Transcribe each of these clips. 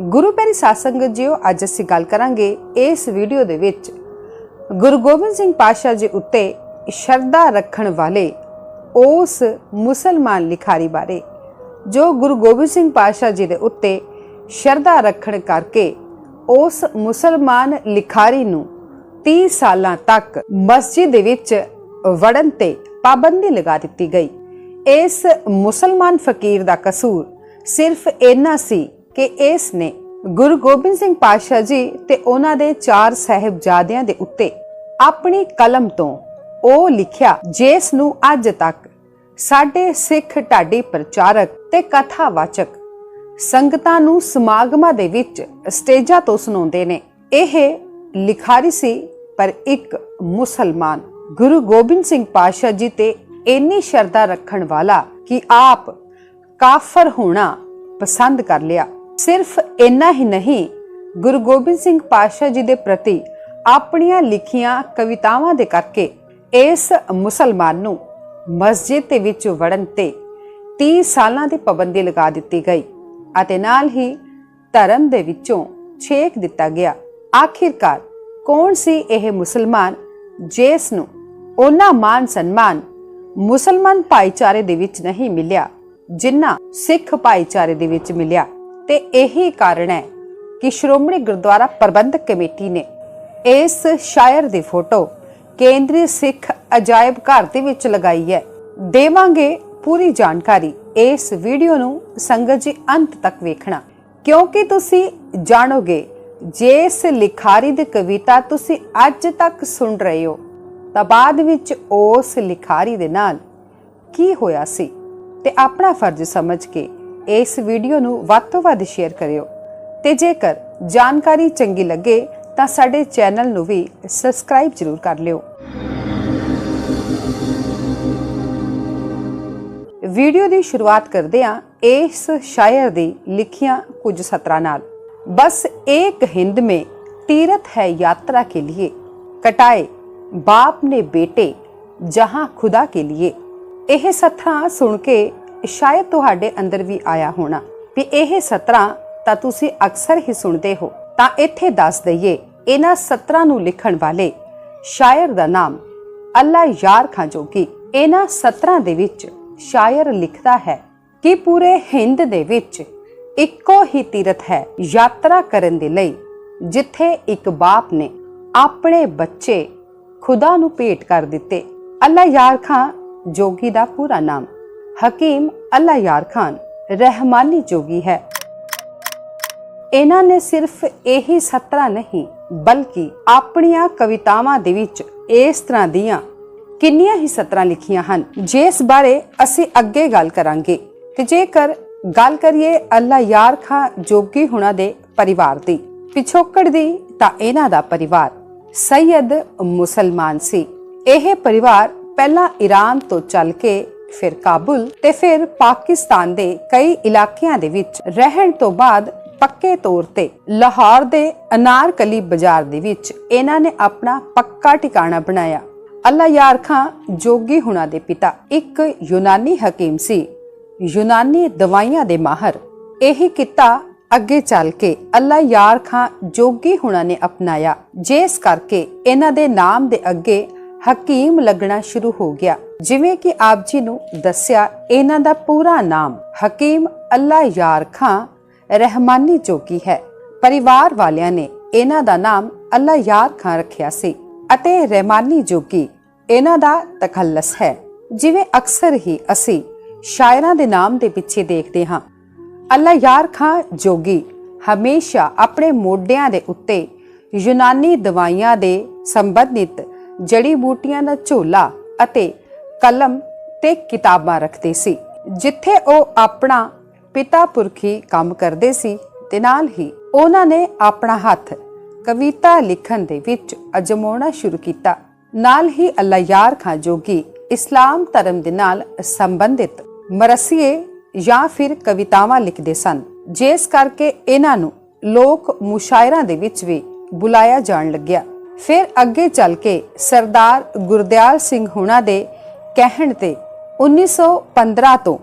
ਗੁਰੂ ਪਿਆਰੀ ਸਾਧ ਸੰਗਤ ਜੀਓ, ਅੱਜ ਅਸੀਂ ਗੱਲ ਕਰਾਂਗੇ ਇਸ ਵੀਡੀਓ ਦੇ ਵਿੱਚ। ਗੁਰੂ ਗੋਬਿੰਦ ਸਿੰਘ ਪਾਤਸ਼ਾਹ ਜੀ ਉੱਤੇ ਸ਼ਰਧਾ ਰੱਖਣ ਵਾਲੇ ਉਸ ਮੁਸਲਮਾਨ ਲਿਖਾਰੀ ਬਾਰੇ, ਜੋ ਗੁਰੂ ਗੋਬਿੰਦ ਸਿੰਘ ਪਾਤਸ਼ਾਹ ਜੀ ਦੇ ਉੱਤੇ ਸ਼ਰਧਾ ਰੱਖਣ ਕਰਕੇ ਉਸ ਮੁਸਲਮਾਨ ਲਿਖਾਰੀ ਨੂੰ 30 ਸਾਲਾਂ ਤੱਕ ਮਸਜਿਦ ਦੇ ਵਿੱਚ ਵੜਨ ਤੇ ਪਾਬੰਦੀ ਲਗਾ ਦਿੱਤੀ ਗਈ। ਇਸ ਮੁਸਲਮਾਨ ਫਕੀਰ ਦਾ ਕਸੂਰ ਸਿਰਫ ਇੰਨਾ ਸੀ ਕਿ ਇਸ ਨੇ ਗੁਰੂ ਗੋਬਿੰਦ ਸਿੰਘ ਪਾਤਸ਼ਾਹ ਜੀ ਤੇ ਉਹਨਾਂ ਦੇ ਚਾਰ ਸਹਿਬਜ਼ਾਦਿਆਂ ਦੇ ਉੱਤੇ ਆਪਣੀ ਕਲਮ ਤੋਂ ਉਹ ਲਿਖਿਆ, ਜਿਸ ਨੂੰ ਅੱਜ ਤੱਕ ਸਾਡੇ ਸਿੱਖ ਢਾਡੀ ਪ੍ਰਚਾਰਕ ਤੇ ਕਥਾਵਾਚਕ ਸੰਗਤਾਂ ਨੂੰ ਸਮਾਗਮਾਂ ਦੇ ਵਿੱਚ ਸਟੇਜਾਂ ਤੋਂ ਸੁਣਾਉਂਦੇ ਨੇ। ਇਹ ਲਿਖਾਰੀ ਸੀ, ਪਰ ਇੱਕ ਮੁਸਲਮਾਨ ਗੁਰੂ ਗੋਬਿੰਦ ਸਿੰਘ ਪਾਤਸ਼ਾਹ ਜੀ ਤੇ ਇੰਨੀ ਸ਼ਰਧਾ ਰੱਖਣ ਵਾਲਾ ਕਿ ਆਪ ਕਾਫਰ ਹੋਣਾ ਪਸੰਦ ਕਰ ਲਿਆ। ਸਿਰਫ ਇੰਨਾ ਹੀ ਨਹੀਂ, ਗੁਰੂ ਗੋਬਿੰਦ ਸਿੰਘ ਪਾਤਸ਼ਾਹ ਜੀ ਦੇ ਪ੍ਰਤੀ ਆਪਣੀਆਂ ਲਿਖੀਆਂ ਕਵਿਤਾਵਾਂ ਦੇ ਕਰਕੇ ਇਸ ਮੁਸਲਮਾਨ ਨੂੰ ਮਸਜਿਦ ਦੇ ਵਿੱਚ ਵੜਨ ਤੇ 30 ਸਾਲਾਂ ਦੀ ਪਾਬੰਦੀ ਲਗਾ ਦਿੱਤੀ ਗਈ ਅਤੇ ਨਾਲ ਹੀ ਧਰਮ ਦੇ ਵਿੱਚੋਂ ਛੇਕ ਦਿੱਤਾ ਗਿਆ। ਆਖਿਰਕਾਰ ਕੌਣ ਸੀ ਇਹ ਮੁਸਲਮਾਨ ਜਿਸ ਨੂੰ ਉਹਨਾਂ ਮਾਨ ਸਨਮਾਨ ਮੁਸਲਮਾਨ ਭਾਈਚਾਰੇ ਦੇ ਵਿੱਚ ਨਹੀਂ ਮਿਲਿਆ, ਜਿੰਨਾ ਸਿੱਖ ਭਾਈਚਾਰੇ ਦੇ ਵਿੱਚ ਮਿਲਿਆ? ਤੇ ਇਹੀ ਕਾਰਨ ਹੈ ਕਿ ਸ਼੍ਰੋਮਣੀ ਗੁਰਦੁਆਰਾ ਪ੍ਰਬੰਧਕ ਕਮੇਟੀ ਨੇ ਇਸ ਸ਼ਾਇਰ ਦੀ ਫੋਟੋ ਕੇਂਦਰੀ ਸਿੱਖ ਅਜਾਇਬ ਘਰ ਦੇ ਵਿੱਚ ਲਗਾਈ ਹੈ। ਦੇਵਾਂਗੇ ਪੂਰੀ ਜਾਣਕਾਰੀ ਇਸ ਵੀਡੀਓ ਨੂੰ ਸੰਗਤ ਜੀ ਅੰਤ ਤੱਕ ਵੇਖਣਾ। ਕਿਉਂਕਿ ਤੁਸੀਂ ਜਾਣੋਗੇ, ਜਿਸ ਲਿਖਾਰੀ ਦੀ ਕਵਿਤਾ ਤੁਸੀਂ ਅੱਜ ਤੱਕ ਸੁਣ ਰਹੇ ਹੋ, ਤਾਂ ਬਾਅਦ ਵਿੱਚ ਉਸ ਲਿਖਾਰੀ ਦੇ ਨਾਲ ਕੀ ਹੋਇਆ ਸੀ ਤੇ ਆਪਣਾ ਫਰਜ਼ ਸਮਝ ਕੇ ਇਸ ਵੀਡੀਓ ਨੂੰ ਵੱਧ ਤੋਂ ਵੱਧ ਸ਼ੇਅਰ ਕਰਿਓ। ਤੇ ਜੇਕਰ ਜਾਣਕਾਰੀ ਚੰਗੀ ਲੱਗੇ, ਤਾਂ ਸਾਡੇ ਚੈਨਲ ਨੂੰ ਵੀ ਸਬਸਕ੍ਰਾਈਬ ਜ਼ਰੂਰ ਕਰ ਲਿਓ। ਵੀਡੀਓ ਦੀ ਸ਼ੁਰੂਆਤ ਕਰਦੇ ਹਾਂ ਇਸ ਸ਼ਾਇਰ ਦੀ ਲਿਖੀਆਂ ਕੁਝ ਸਤਰਾਂ ਨਾਲ। ਬਸ ਇੱਕ ਹਿੰਦ ਮੇ ਤੀਰਥ ਹੈ ਯਾਤਰਾ ਕੇ ਲਿਏ। ਕਟਾਏ ਬਾਪ ਨੇ ਬੇਟੇ ਜਹਾਂ ਖੁਦਾ ਕੇ ਲਿਏ। ਇਹ ਸਤਰਾਂ ਸੁਣ ਕੇ ਸ਼ਾਇਦ ਤੁਹਾਡੇ ਅੰਦਰ ਵੀ ਆਇਆ ਹੋਣਾ ਵੀ ਇਹ ਸਤਰਾਂ ਤਾਂ ਤੁਸੀਂ ਅਕਸਰ ਹੀ ਸੁਣਦੇ ਹੋ। ਤਾਂ ਇੱਥੇ ਦੱਸ ਦਈਏ, ਇਹਨਾਂ ਸਤਰਾਂ ਨੂੰ ਲਿਖਣ ਵਾਲੇ ਸ਼ਾਇਰ ਦਾ ਨਾਮ ਅੱਲਾ ਯਾਰ ਖਾਂ ਜੋਗੀ ਇਹਨਾਂ ਸਤਰਾਂ ਦੇ ਵਿੱਚ ਸ਼ਾਇਰ ਲਿਖਦਾ ਹੈ ਕਿ ਪੂਰੇ ਹਿੰਦ ਦੇ ਵਿੱਚ ਇੱਕੋ ਹੀ ਤੀਰਥ ਹੈ ਯਾਤਰਾ ਕਰਨ ਦੇ ਲਈ, ਜਿੱਥੇ ਇੱਕ ਬਾਪ ਨੇ ਆਪਣੇ ਬੱਚੇ ਖੁਦਾ ਨੂੰ ਭੇਟ ਕਰ ਦਿੱਤੇ। ਅੱਲਾ ਯਾਰ ਖਾਂ ਜੋਗੀ ਦਾ ਪੂਰਾ ਨਾਮ। ਹਕੀਮ ਅੱਲਾ ਯਾਰ ਖਾਨ ਰਹਿਮਾਨੀ ਜੋਗੀ ਹੈ। ਇਹਨਾਂ ਨੇ ਸਿਰਫ ਇਹੀ ਸਤਰਾ ਨਹੀਂ, ਬਲਕਿ ਆਪਣੀਆਂ ਕਵਿਤਾਵਾਂ ਦੇ ਵਿੱਚ ਇਸ ਤਰ੍ਹਾਂ ਦੀਆਂ ਕਿੰਨੀਆਂ ਹੀ ਸਤਰਾਂ ਲਿਖੀਆਂ ਹਨ, ਜਿਸ ਬਾਰੇ ਅਸੀਂ ਅੱਗੇ ਗੱਲ ਕਰਾਂਗੇ। ਤੇ ਜੇਕਰ ਗੱਲ ਕਰੀਏ ਅੱਲਾ ਯਾਰ ਖਾਂ ਜੋਗੀ ਹੁਣਾ ਦੇ ਪਰਿਵਾਰ ਦੀ, ਪਿਛੋਕੜ ਦੀ, ਤਾਂ ਇਹਨਾਂ ਦਾ ਪਰਿਵਾਰ ਸੈਯਦ ਮੁਸਲਮਾਨ ਸੀ। ਇਹ ਪਰਿਵਾਰ ਪਹਿਲਾਂ ਈਰਾਨ ਤੋਂ ਚੱਲ ਕੇ ਫਿਰ ਕਾਬੁਲ ਤੇ ਫਿਰ ਪਾਕਿਸਤਾਨ ਦੇ ਕਈ ਇਲਾਕਿਆਂ ਦੇ ਵਿੱਚ ਰਹਿਣ ਤੋਂ ਬਾਅਦ ਪੱਕੇ ਤੌਰ ਤੇ ਲਾਹੌਰ ਦੇ ਅਨਾਰਕਲੀ ਬਾਜ਼ਾਰ ਦੇ ਵਿੱਚ ਇਹਨਾਂ ਨੇ ਆਪਣਾ ਪੱਕਾ ਟਿਕਾਣਾ ਬਣਾਇਆ। ਅੱਲਾ ਯਾਰ ਖਾਂ ਜੋਗੀ ਹੁਣਾ ਦੇ ਪਿਤਾ ਇੱਕ ਯੂਨਾਨੀ ਹਕੀਮ ਸੀ। ਯੂਨਾਨੀ ਦਵਾਈਆਂ ਦੇ ਮਾਹਰ ਇਹ ਕਿੱਤਾ ਅੱਗੇ ਚੱਲ ਕੇ ਅੱਲਾ ਯਾਰ ਖਾਂ ਜੋਗੀ ਹੁਣਾ ਨੇ ਅਪਣਾਇਆ। ਜਿਸ ਕਰਕੇ ਇਹਨਾਂ ਦੇ ਨਾਮ ਦੇ ਅੱਗੇ ਹਕੀਮ ਲੱਗਣਾ ਸ਼ੁਰੂ ਹੋ ਗਿਆ। ਜਿਵੇਂ ਕਿ ਆਪ ਜੀ ਨੂੰ ਦੱਸਿਆ, ਇਹਨਾਂ ਦਾ ਪੂਰਾ ਨਾਮ ਹਕੀਮ ਅੱਲਾ ਯਾਰ ਖਾਂ ਰਹਿਮਾਨੀ ਜੋਗੀ ਹੈ। ਪਰਿਵਾਰ ਵਾਲਿਆਂ ਨੇ ਇਹਨਾਂ ਦਾ ਨਾਮ ਅੱਲਾ ਯਾਰ ਖਾਂ ਰੱਖਿਆ ਸੀ ਅਤੇ ਰਹਿਮਾਨੀ ਜੋਗੀ ਇਹਨਾਂ ਦਾ ਤਖੱਲਸ ਹੈ। ਜਿਵੇਂ ਅਕਸਰ ਹੀ ਅਸੀਂ ਸ਼ਾਇਰਾਂ ਦੇ ਨਾਮ ਦੇ ਪਿੱਛੇ ਦੇਖਦੇ ਹਾਂ। ਅੱਲਾ ਯਾਰ ਖਾਂ ਜੋਗੀ ਹਮੇਸ਼ਾ ਆਪਣੇ ਮੋਢਿਆਂ ਦੇ ਉੱਤੇ ਯੂਨਾਨੀ ਦਵਾਈਆਂ ਦੇ ਸੰਬੰਧਿਤ ਜੜੀ ਬੂਟੀਆਂ ਦਾ ਝੋਲਾ ਅਤੇ ਕਲਮ ਤੇ ਕਿਤਾਬਾਂ ਰੱਖਦੇ ਸੀ। ਜਿੱਥੇ ਉਹ ਆਪਣਾ ਪਿਤਾ ਪੁਰਖੀ ਕੰਮ ਕਰਦੇ ਸੀ, ਤੇ ਨਾਲ ਹੀ ਉਹਨਾਂ ਨੇ ਆਪਣਾ ਹੱਥ ਕਵਿਤਾ ਲਿਖਣ ਦੇ ਵਿੱਚ ਅਜਮਾਉਣਾ ਸ਼ੁਰੂ ਕੀਤਾ। ਨਾਲ ਹੀ ਅੱਲਾ ਯਾਰ ਖਾਂ ਜੋਗੀ ਇਸਲਾਮ ਧਰਮ ਦੇ ਨਾਲ ਸੰਬੰਧਿਤ ਮਰਸੀਏ ਜਾਂ ਫਿਰ ਕਵਿਤਾਵਾਂ ਲਿਖਦੇ ਸਨ। ਜਿਸ ਕਰਕੇ ਇਹਨਾਂ ਨੂੰ ਲੋਕ ਮੁਸ਼ਾਇਰਾਂ ਦੇ ਵਿੱਚ ਵੀ ਬੁਲਾਇਆ ਜਾਣ ਲੱਗਿਆ। ਫਿਰ ਅੱਗੇ ਚੱਲ ਕੇ ਸਰਦਾਰ ਗੁਰਦਿਆਲ ਸਿੰਘ ਹੁਣਾ ਦੇ ਕਹਿਣ ਤੇ 1915 ਤੋਂ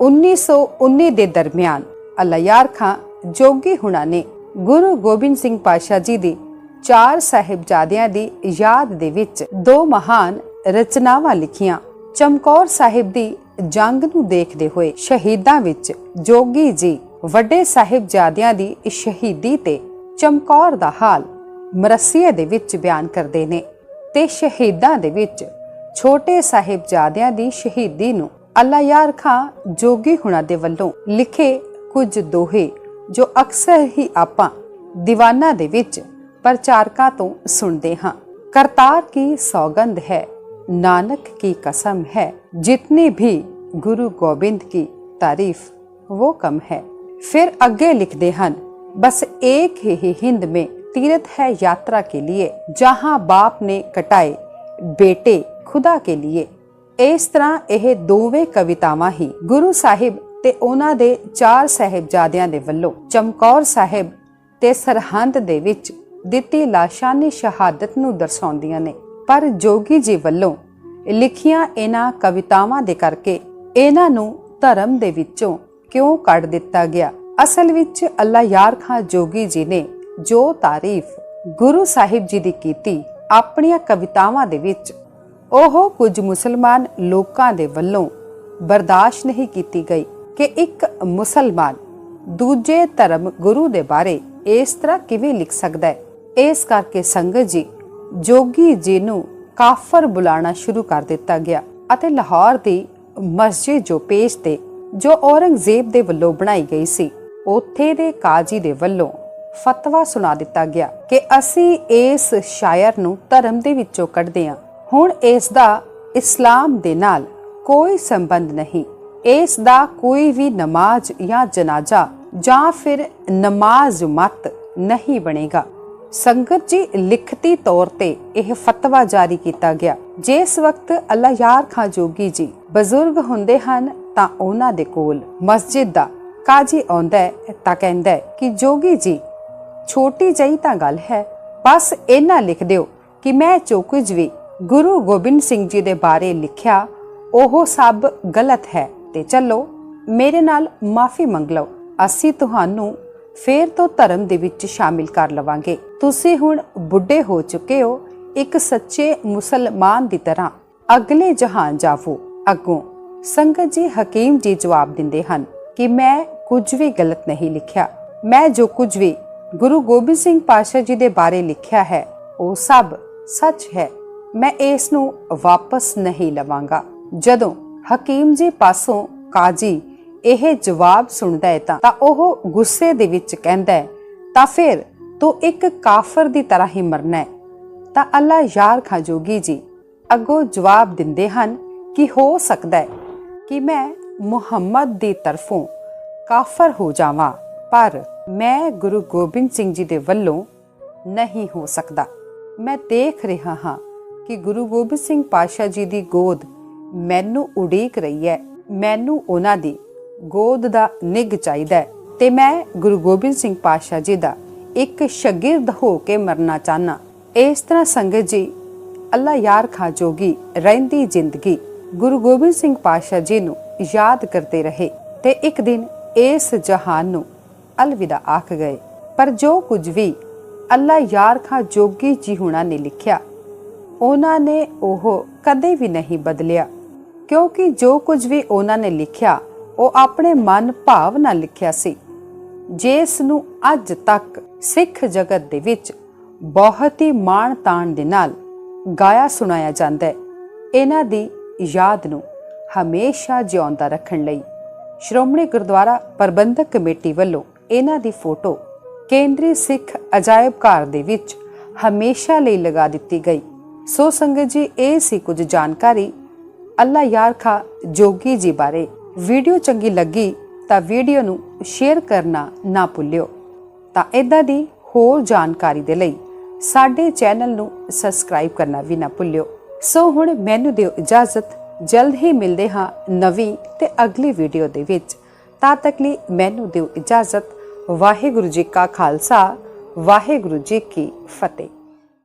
1919 ਦੇ ਦਰਮਿਆਨ ਅੱਲਾ ਯਾਰ ਖਾਂ ਜੋਗੀ ਹੁਣਾ ਨੇ ਗੁਰੂ ਗੋਬਿੰਦ ਸਿੰਘ ਪਾਸ਼ਾ ਜੀ ਦੀ ਚਾਰ ਸਾਹਿਬਜ਼ਾਦਿਆਂ ਦੀ ਯਾਦ ਦੇ ਵਿੱਚ ਦੋ ਮਹਾਨ ਰਚਨਾਵਾਂ ਲਿਖੀਆਂ। ਚਮਕੌਰ ਸਾਹਿਬ ਦੀ ਜੰਗ ਨੂੰ ਦੇਖਦੇ ਹੋਏ ਸ਼ਹੀਦਾਂ ਵਿੱਚ ਜੋਗੀ ਜੀ ਵੱਡੇ ਸਾਹਿਬਜ਼ਾਦਿਆਂ ਦੀ ਸ਼ਹੀਦੀ ਤੇ ਚਮਕੌਰ ਦਾ ਹਾਲ ਮਰਸੀਏ ਦੇ ਵਿੱਚ ਬਿਆਨ ਕਰਦੇ ਨੇ ਤੇ ਸ਼ਹੀਦਾਂ ਦੇ ਵਿੱਚ ਛੋਟੇ ਸਾਹਿਬਜ਼ਾਦਿਆਂ ਦੀ ਸ਼ਹੀਦੀ ਨੂੰ ਅੱਲਾ ਯਾਰ ਖਾਂ ਜੋਗੀ ਹੁਣਾ ਦੇ ਵੱਲੋਂ ਲਿਖੇ ਕੁਝ ਦੋਹੇ ਜੋ ਅਕਸਰ ਹੀ ਆਪਾਂ ਦੀਵਾਨਾਂ ਦੇ ਵਿੱਚ ਪ੍ਰਚਾਰਕਾਂ ਤੋਂ ਸੁਣਦੇ ਹਾਂ ਕਰਤਾਰ ਕੀ ਸੌਗੰਧ ਹੈ नानक की कसम है जितनी भी गुरु गोबिंद की तारीफ वो कम है फिर आगे लिखते हैं बस एक ही हिंद में तीर्थ है यात्रा के लिए जहां बाप ने कटाए बेटे ਖੁਦਾ ਕੇ लिए ਇਸ ਤਰ੍ਹਾਂ ਇਹ ਦੋਵੇਂ ਕਵਿਤਾਵਾਂ ਹੀ ਗੁਰੂ ਸਾਹਿਬ ਤੇ ਉਹਨਾਂ ਦੇ ਚਾਰ ਸਹਿਬਜ਼ਾਦਿਆਂ ਦੇ ਵੱਲੋਂ ਚਮਕੌਰ ਸਾਹਿਬ ਤੇ ਸਰਹੰਦ ਦੇ ਵਿੱਚ ਦਿੱਤੀ ਲਾਸ਼ਾਨੀ ਸ਼ਹਾਦਤ ਨੂੰ ਦਰਸਾਉਂਦੀਆਂ ਨੇ। ਪਰ ਜੋਗੀ ਜੀ ਵੱਲੋਂ ਲਿਖੀਆਂ ਇਹਨਾਂ ਕਵਿਤਾਵਾਂ ਦੇ ਕਰਕੇ ਇਹਨਾਂ ਨੂੰ ਧਰਮ ਦੇ ਵਿੱਚੋਂ ਕਿਉਂ ਕੱਢ ਦਿੱਤਾ ਗਿਆ? ਅਸਲ ਵਿੱਚ ਅੱਲਾ ਯਾਰ ਖਾਂ ਜੋਗੀ ਜੀ ਨੇ ਜੋ ਤਾਰੀਫ ਗੁਰੂ ਸਾਹਿਬ ਜੀ ਦੀ ਕੀਤੀ, ਆਪਣੀਆਂ ਕਵਿਤਾਵਾਂ ਦੇ ਵਿੱਚ ਉਹ ਕੁਝ ਮੁਸਲਮਾਨ ਲੋਕਾਂ ਦੇ ਵੱਲੋਂ ਬਰਦਾਸ਼ਤ ਨਹੀਂ ਕੀਤੀ ਗਈ ਕਿ ਇੱਕ ਮੁਸਲਮਾਨ ਦੂਜੇ ਧਰਮ ਗੁਰੂ ਦੇ ਬਾਰੇ ਇਸ ਤਰ੍ਹਾਂ ਕਿਵੇਂ ਲਿਖ ਸਕਦਾ ਹੈ। ਇਸ ਕਰਕੇ ਸੰਗਤ ਜੀ, ਜੋਗੀ ਜੀ ਨੂੰ ਕਾਫਰ ਬੁਲਾਣਾ ਸ਼ੁਰੂ ਕਰ ਦਿੱਤਾ ਗਿਆ ਅਤੇ ਲਾਹੌਰ ਦੀ ਮਸਜਿਦ ਜੋ ਪੇਸ਼ ਤੇ, ਜੋ ਔਰੰਗਜ਼ੇਬ ਦੇ ਵੱਲੋਂ ਬਣਾਈ ਗਈ ਸੀ, ਉੱਥੇ ਦੇ ਕਾਜ਼ੀ ਦੇ ਵੱਲੋਂ ਫਤਵਾ ਸੁਣਾ ਦਿੱਤਾ ਗਿਆ ਕਿ ਅਸੀਂ ਇਸ ਸ਼ਾਇਰ ਨੂੰ ਧਰਮ ਦੇ ਵਿੱਚੋਂ ਕੱਢਦੇ ਹਾਂ। ਹੁਣ ਇਸ ਦਾ ਇਸਲਾਮ ਦੇ ਨਾਲ ਕੋਈ ਸੰਬੰਧ ਨਹੀਂ। ਇਸ ਦਾ ਕੋਈ ਵੀ ਨਮਾਜ਼ ਜਾਂ ਜਨਾਜ਼ਾ ਜਾਂ ਫਿਰ ਨਮਾਜ਼ ਮਤ ਨਹੀਂ ਬਣੇਗਾ। ਸੰਗਤ ਜੀ, ਲਿਖਤੀ ਤੌਰ ਤੇ ਇਹ ਫਤਵਾ ਜਾਰੀ ਕੀਤਾ ਗਿਆ। ਜਿਸ ਵਕਤ ਅੱਲਾ ਯਾਰ ਖਾਂ ਜੋਗੀ ਜੀ ਬਜ਼ੁਰਗ ਹੁੰਦੇ ਹਨ ਤਾਂ ਉਹਨਾਂ ਦੇ ਕੋਲ ਮਸਜਿਦ ਦਾ ਕਾਜੀ ਆਉਂਦਾ ਹੈ ਤਾਂ ਕਹਿੰਦਾ ਹੈ ਕਿ, ਜੋਗੀ ਜੀ, ਛੋਟੀ ਜਈ ਤਾਂ ਗੱਲ ਹੈ, ਬਸ ਇਹਨਾਂ ਲਿਖ ਦਿਓ ਕਿ ਮੈਂ ਜੋ ਕੁਝ ਵੀ ਗੁਰੂ ਗੋਬਿੰਦ ਸਿੰਘ ਜੀ ਦੇ ਬਾਰੇ ਲਿਖਿਆ, ਉਹ ਸਭ ਗਲਤ ਹੈ, ਤੇ ਚੱਲੋ, ਮੇਰੇ ਨਾਲ ਮਾਫੀ ਮੰਗ ਲਓ। ਅਸੀਂ ਤੁਹਾਨੂੰ ਫੇਰ ਤੋਂ ਧਰਮ ਦੇ ਵਿੱਚ ਸ਼ਾਮਿਲ ਕਰ ਲਵਾਂਗੇ। ਤੁਸੀਂ ਹੁਣ ਬੁੱਢੇ ਹੋ ਚੁੱਕੇ ਹੋ, ਇੱਕ ਸੱਚੇ ਮੁਸਲਮਾਨ ਦੀ ਤਰ੍ਹਾਂ। ਅਗਲੇ ਜਹਾਨ ਜਾਵੋ। ਅੱਗੋਂ ਸੰਗਤ ਜੀ ਹਕੀਮ ਜੀ ਜਵਾਬ ਦਿੰਦੇ ਹਨ ਕਿ ਮੈਂ ਕੁਝ ਵੀ ਗਲਤ ਨਹੀਂ ਲਿਖਿਆ। ਮੈਂ ਜੋ ਕੁਝ ਵੀ ਗੁਰੂ ਗੋਬਿੰਦ ਸਿੰਘ ਪਾਸ਼ਾ ਜੀ ਦੇ ਬਾਰੇ ਲਿਖਿਆ ਹੈ, ਉਹ ਸਭ ਸੱਚ ਹੈ। ਮੈਂ ਇਸ ਨੂੰ ਵਾਪਸ ਨਹੀਂ ਲਵਾਂਗਾ। ਜਦੋਂ ਹਕੀਮ ਜੀ ਪਾਸੋਂ ਕਾਜੀ ਇਹ ਜਵਾਬ ਸੁਣਦਾ ਹੈ ਤਾਂ ਤਾਂ ਉਹ ਗੁੱਸੇ ਦੇ ਵਿੱਚ ਕਹਿੰਦਾ ਹੈ, ਤਾਂ ਫਿਰ ਤੂੰ ਇੱਕ ਕਾਫਰ ਦੀ ਤਰ੍ਹਾਂ ਹੀ ਮਰਨਾ ਹੈ। ਤਾਂ ਅੱਲਾ ਯਾਰ ਖਾਂ ਜੋਗੀ ਜੀ। ਅੱਗੋਂ ਜਵਾਬ ਦਿੰਦੇ ਹਨ ਕਿ ਹੋ ਸਕਦਾ ਹੈ ਕਿ ਮੈਂ ਮੁਹੰਮਦ ਦੀ ਤਰਫੋਂ ਕਾਫਰ ਹੋ ਜਾਵਾਂ, ਪਰ ਮੈਂ ਗੁਰੂ ਗੋਬਿੰਦ ਸਿੰਘ ਜੀ ਦੇ ਵੱਲੋਂ ਨਹੀਂ ਹੋ ਸਕਦਾ। ਮੈਂ ਦੇਖ ਰਿਹਾ ਹਾਂ ਕਿ ਗੁਰੂ ਗੋਬਿੰਦ ਸਿੰਘ ਪਾਸ਼ਾ ਜੀ ਦੀ ਗੋਦ ਮੈਨੂੰ ਉਡੀਕ ਰਹੀ ਹੈ। ਮੈਨੂੰ ਉਹਨਾਂ ਦੀ ਗੋਦ ਦਾ ਨਿੱਘ ਚਾਹੀਦਾ ਹੈ ਤੇ ਮੈਂ ਗੁਰੂ ਗੋਬਿੰਦ ਸਿੰਘ ਪਾਸ਼ਾ ਜੀ ਦਾ ਇੱਕ ਸ਼ਾਗਿਰਦ ਹੋ ਕੇ ਮਰਨਾ ਚਾਹਨਾ ਇਸ ਤਰ੍ਹਾਂ ਸੰਗਤ ਜੀ ਅੱਲਾ ਯਾਰ ਖਾਂ ਜੋਗੀ ਰਹਿੰਦੀ ਜ਼ਿੰਦਗੀ ਗੁਰੂ ਗੋਬਿੰਦ ਸਿੰਘ ਪਾਸ਼ਾ ਜੀ ਨੂੰ ਯਾਦ ਕਰਦੇ ਰਹੇ ਤੇ ਇੱਕ ਦਿਨ ਇਸ ਜਹਾਨ ਨੂੰ ਅਲਵਿਦਾ ਆਖ ਗਏ। ਪਰ ਜੋ ਕੁਝ ਵੀ ਅੱਲਾ ਯਾਰ ਖਾਂ ਜੋਗੀ ਜੀ ਹੁਣਾਂ ਨੇ ਲਿਖਿਆ ਉਹਨਾਂ ਨੇ ਉਹ ਕਦੇ ਵੀ ਨਹੀਂ ਬਦਲਿਆ। ਕਿਉਂਕਿ ਜੋ ਕੁਝ ਵੀ ਉਹਨਾਂ ਨੇ ਲਿਖਿਆ, ਉਹ ਆਪਣੇ ਮਨ ਭਾਵ ਨਾਲ ਲਿਖਿਆ ਸੀ। ਜਿਸ ਨੂੰ ਅੱਜ ਤੱਕ ਸਿੱਖ ਜਗਤ ਦੇ ਵਿੱਚ ਬਹੁਤ ਹੀ ਮਾਣ ਤਾਣ ਦੇ ਨਾਲ ਗਾਇਆ ਸੁਣਾਇਆ ਜਾਂਦਾ ਹੈ। ਇਹਨਾਂ ਦੀ ਯਾਦ ਨੂੰ ਹਮੇਸ਼ਾ ਜਿਉਂਦਾ ਰੱਖਣ ਲਈ ਸ਼੍ਰੋਮਣੀ ਗੁਰਦੁਆਰਾ ਪ੍ਰਬੰਧਕ ਕਮੇਟੀ ਵੱਲੋਂ ਇਹਨਾਂ ਦੀ ਫੋਟੋ ਕੇਂਦਰੀ ਸਿੱਖ ਅਜਾਇਬ ਘਰ ਦੇ ਵਿੱਚ ਹਮੇਸ਼ਾ ਲਈ ਲਗਾ ਦਿੱਤੀ ਗਈ। ਸੋ ਸੰਗਤ ਜੀ, ਇਹ ਸੀ ਕੁਝ ਜਾਣਕਾਰੀ। ਅੱਲਾ ਯਾਰ ਖਾ ਜੋਗੀ ਜੀ ਬਾਰੇ। ਵੀਡੀਓ ਚੰਗੀ ਲੱਗੀ ਤਾਂ ਵੀਡੀਓ ਨੂੰ ਸ਼ੇਅਰ ਕਰਨਾ ਨਾ ਭੁੱਲਿਓ। ਤਾਂ ਇਦਾਂ ਦੀ ਹੋਰ ਜਾਣਕਾਰੀ ਦੇ ਲਈ ਸਾਡੇ ਚੈਨਲ ਨੂੰ ਸਬਸਕ੍ਰਾਈਬ ਕਰਨਾ ਵੀ ਨਾ ਭੁੱਲਿਓ। ਸੋ ਹੁਣ ਮੈਨੂੰ ਦਿਓ ਇਜਾਜ਼ਤ। ਜਲਦ ਹੀ ਮਿਲਦੇ ਹਾਂ ਨਵੀਂ ਤੇ ਅਗਲੀ ਵੀਡੀਓ ਦੇ ਵਿੱਚ। ਤਾਂ ਤੱਕ ਲਈ ਮੈਨੂੰ ਦਿਓ ਇਜਾਜ਼ਤ। ਵਾਹਿਗੁਰੂ ਜੀ ਕਾ ਖਾਲਸਾ, ਵਾਹਿਗੁਰੂ ਜੀ ਕੀ ਫਤਿਹ।